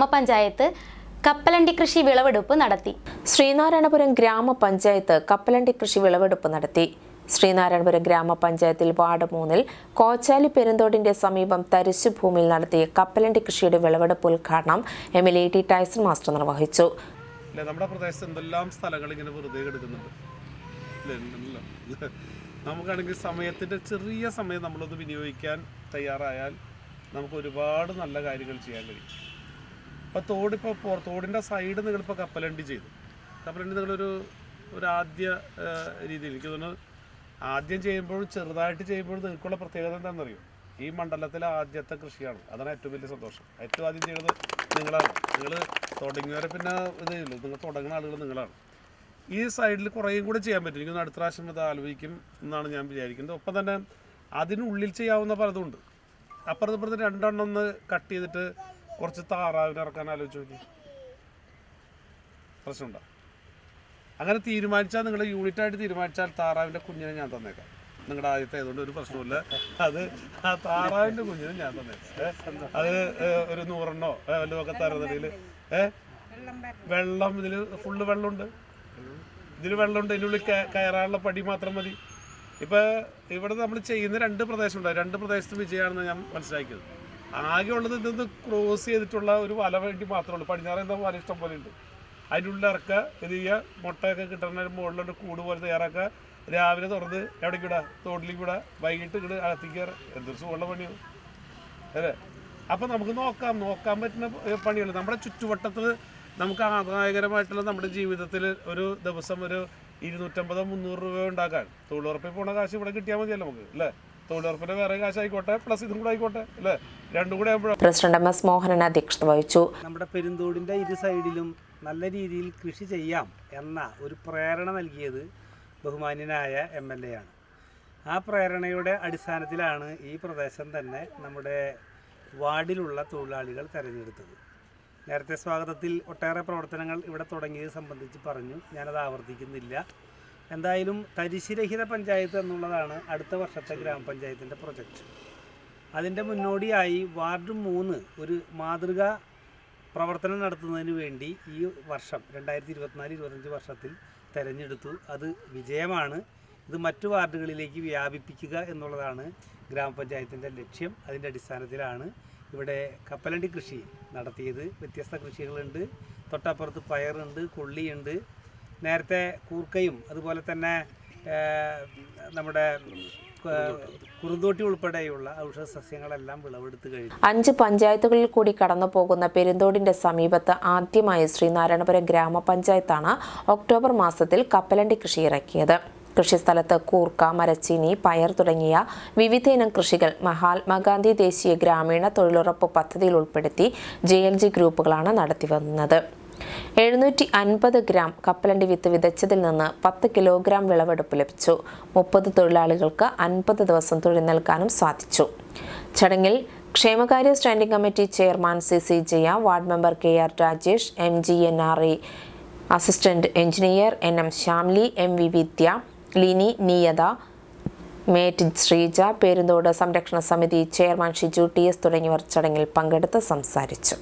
ഗ്രാമപഞ്ചായത്ത് കപ്പലണ്ടി കൃഷി വിളവെടുപ്പ് നടത്തി. ശ്രീനാരായണപുരം ഗ്രാമപഞ്ചായത്ത് കപ്പലണ്ടി കൃഷി വിളവെടുപ്പ് നടത്തി. ശ്രീനാരായണപുരം ഗ്രാമപഞ്ചായത്തിൽ വാർഡ് മൂന്നിൽ കോച്ചാലി പെരുന്തോടിന്റെ സമീപം തരിശു ഭൂമിയിൽ നടത്തിയ കപ്പലണ്ടി കൃഷിയുടെ വിളവെടുപ്പ് ഉദ്ഘാടനം M L A T Tyson master നിർവഹിച്ചു. നമ്മുടെ പ്രദേശത്ത് എന്തെല്ലാം സ്ഥലങ്ങൾ ഇങ്ങനെ വെറുതെ കിടക്കുന്നുണ്ട്. നമുക്കാണെങ്കിൽ സമയത്തിന്റെ ചെറിയ സമയം നമ്മളൊന്ന് വിനിയോഗിക്കാൻ തയ്യാറായാൽ നമുക്ക് ഒരുപാട് നല്ല കാര്യങ്ങൾ ചെയ്യാൻ കഴിയും. ഇപ്പോൾ തോടിപ്പോൾ പോ തോടിന്റെ സൈഡ് നിങ്ങളിപ്പോൾ കപ്പലണ്ടി ചെയ്തു. കപ്പലണ്ടി നിങ്ങളൊരു ഒരു ആദ്യ രീതിയിൽ. എനിക്ക് തോന്നുന്നു ആദ്യം ചെയ്യുമ്പോഴും ചെറുതായിട്ട് ചെയ്യുമ്പോഴും നിങ്ങൾക്കുള്ള പ്രത്യേകത എന്താണെന്നറിയോ? ഈ മണ്ഡലത്തിലെ ആദ്യത്തെ കൃഷിയാണ്. അതാണ് ഏറ്റവും വലിയ സന്തോഷം. ഏറ്റവും ആദ്യം ചെയ്യുന്നത് നിങ്ങളാണ്. നിങ്ങൾ തുടങ്ങിയവരെ പിന്നെ ഇതേ നിങ്ങൾ തുടങ്ങുന്ന ആളുകൾ നിങ്ങളാണ്. ഈ സൈഡിൽ കുറേയും കൂടെ ചെയ്യാൻ പറ്റും. എനിക്കൊന്ന് അടുത്ത പ്രാവശ്യം അത് ആലോചിക്കും എന്നാണ് ഞാൻ വിചാരിക്കുന്നത്. ഒപ്പം തന്നെ അതിനുള്ളിൽ ചെയ്യാവുന്ന പലതും ഉണ്ട്. അപ്പുറത്ത് ഇപ്പുറത്ത് രണ്ടെണ്ണം ഒന്ന് കട്ട് ചെയ്തിട്ട് കുറച്ച് താറാവിനെ ഇറക്കാൻ ആലോചിച്ച് പ്രശ്നമുണ്ടോ? അങ്ങനെ തീരുമാനിച്ചാൽ നിങ്ങൾ യൂണിറ്റായിട്ട് തീരുമാനിച്ചാൽ താറാവിന്റെ കുഞ്ഞിനെ ഞാൻ തന്നേക്കാം. നിങ്ങളുടെ ആദ്യത്തെ ആയതുകൊണ്ട് ഒരു പ്രശ്നമില്ല അത് ആ താറാവിന്റെ കുഞ്ഞിനെ ഞാൻ തന്നേക്കാം? അത് ഒരു നൂറെണ്ണോ വല്ലതൊക്കെ തരുന്നതിൽ ഏ? വെള്ളം ഇതിൽ ഫുള്ള് വെള്ളമുണ്ട്. ഇതിൽ വെള്ളമുണ്ട്. ഇതിനുള്ളിൽ കയ- കയറാനുള്ള പടി മാത്രം മതി. ഇപ്പം ഇവിടെ നമ്മൾ ചെയ്യുന്ന രണ്ട് പ്രദേശമുണ്ട് രണ്ട് പ്രദേശത്ത് വിജയമാണെന്ന് ഞാൻ മനസ്സിലാക്കിയത്. ആകെ ഉള്ളത് ഇതൊന്ന് ക്രോസ് ചെയ്തിട്ടുള്ള ഒരു വല വേണ്ടി മാത്രമേ ഉള്ളൂ. പടിഞ്ഞാറ് എന്താ വല ഇഷ്ടം പോലെ ഉണ്ട്. അതിന്റെ ഉള്ളിൽ ഇറക്കുക ഇത് ചെയ്യുക മുട്ടയൊക്കെ കിട്ടുന്ന മുകളിലൊരു കൂട് പോലെ തയ്യാറാക്കുക. രാവിലെ തുറന്ന് എവിടേക്ക് വിടുക തോട്ടിലേക്ക് വിടുക വൈകിട്ട് ഇങ്ങോട്ട് അകത്തേക്ക് എന്തൊരു സുഖമുള്ള പണിയാണ് അല്ലേ? അപ്പം നമുക്ക് നോക്കാം. നോക്കാൻ പറ്റുന്ന പണിയല്ല? നമ്മുടെ ചുറ്റുവട്ടത്തിൽ നമുക്ക് ആദായകരമായിട്ടുള്ള നമ്മുടെ ജീവിതത്തിൽ ഒരു ദിവസം ഒരു ഇരുന്നൂറ്റമ്പതോ മുന്നൂറ് രൂപ ഉണ്ടാക്കാൻ തൊഴിലുറപ്പിൽ പോണ കാശ് ഇവിടെ കിട്ടിയാൽ മതിയല്ലോ നമുക്ക് അല്ലേ? തൊഴിലുറപ്പിന്റെ വേറെ കാശായിക്കോട്ടെ പ്ലസ് ഇതും കൂടെ ആയിക്കോട്ടെ അല്ലേ? രണ്ടും കൂടെ ആകുമ്പോഴാണ് പ്രസിഡന്റ് എം എസ് മോഹനൻ അധ്യക്ഷത വഹിച്ചു. നമ്മുടെ പെരുന്തോടിന്റെ ഇരു സൈഡിലും നല്ല രീതിയിൽ കൃഷി ചെയ്യാം എന്ന ഒരു പ്രേരണ നൽകിയത് ബഹുമാന്യനായ എം എൽ എ ആണ്. ആ പ്രേരണയുടെ അടിസ്ഥാനത്തിലാണ് ഈ പ്രദേശം തന്നെ നമ്മുടെ വാർഡിലുള്ള തൊഴിലാളികൾ തിരഞ്ഞെടുത്തത്. നേരത്തെ സ്വാഗതത്തിൽ ഒട്ടേറെ പ്രവർത്തനങ്ങൾ ഇവിടെ തുടങ്ങിയത് സംബന്ധിച്ച് പറഞ്ഞു. ഞാനത് ആവർത്തിക്കുന്നില്ല. എന്തായാലും തരിശുരഹിത പഞ്ചായത്ത് എന്നുള്ളതാണ് അടുത്ത വർഷത്തെ ഗ്രാമപഞ്ചായത്തിന്റെ പ്രൊജക്റ്റ് അതിന്റെ മുന്നോടിയായി വാർഡ് മൂന്ന് ഒരു മാതൃക പ്രവർത്തനം നടത്തുന്നതിന് വേണ്ടി ഈ വർഷം രണ്ടായിരത്തി ഇരുപത്തിനാല് ഇരുപത്തഞ്ച് വർഷത്തിൽ തിരഞ്ഞെടുത്തു. അത് വിജയമാണ്. ഇത് മറ്റു വാർഡുകളിലേക്ക് വ്യാപിപ്പിക്കുക എന്നുള്ളതാണ് ഗ്രാമപഞ്ചായത്തിന്റെ ലക്ഷ്യം. അതിന്റെ അടിസ്ഥാനത്തിലാണ് ഇവിടെ കപ്പലണ്ടി കൃഷി നടത്തിയത്. വ്യത്യസ്ത കൃഷികളുണ്ട്. തൊട്ടപ്പുറത്ത് പയറുണ്ട് കൊള്ളിയുണ്ട്. നേരത്തെ കൂർക്കയും അതുപോലെ തന്നെ നമ്മുടെ കുറുന്തോട്ടി ഉൾപ്പെടെയുള്ള ഔഷധ സസ്യങ്ങളെല്ലാം വിളവെടുത്ത് കഴിഞ്ഞു. അഞ്ച് പഞ്ചായത്തുകളിൽ കൂടി കടന്നു പോകുന്ന പെരുന്തോടിന്റെ സമീപത്ത് ആദ്യമായി ശ്രീനാരായണപുരം ഗ്രാമപഞ്ചായത്താണ് ഒക്ടോബർ മാസത്തിൽ കപ്പലണ്ടി കൃഷി ഇറക്കിയത്. കൃഷിസ്ഥലത്ത് കൂർക്ക മരച്ചീനി പയർ തുടങ്ങിയ വിവിധയിനം കൃഷികൾ മഹാത്മാഗാന്ധി ദേശീയ ഗ്രാമീണ തൊഴിലുറപ്പ് പദ്ധതിയിൽ ഉൾപ്പെടുത്തി ജി ഗ്രൂപ്പുകളാണ് നടത്തിവന്നത്. എഴുന്നൂറ്റി അൻപത് ഗ്രാം കപ്പലണ്ടി വിത്ത് വിതച്ചതിൽ നിന്ന് പത്ത് കിലോഗ്രാം വിളവെടുപ്പ് ലഭിച്ചു. മുപ്പത് തൊഴിലാളികൾക്ക് അൻപത് ദിവസം തൊഴിൽ നൽകാനും സാധിച്ചു. ചടങ്ങിൽ ക്ഷേമകാര്യ standing committee chairman C C Jaya ward member K R Rajesh M G N R E assistant engineer N M Shyamli M V Vidya Lini Niyatha mate Sreeja Perunthodu സംരക്ഷണ സമിതി ചെയർമാൻ ഷിജു ടി എസ് തുടങ്ങിയവർ ചടങ്ങിൽ പങ്കെടുത്ത് സംസാരിച്ചു.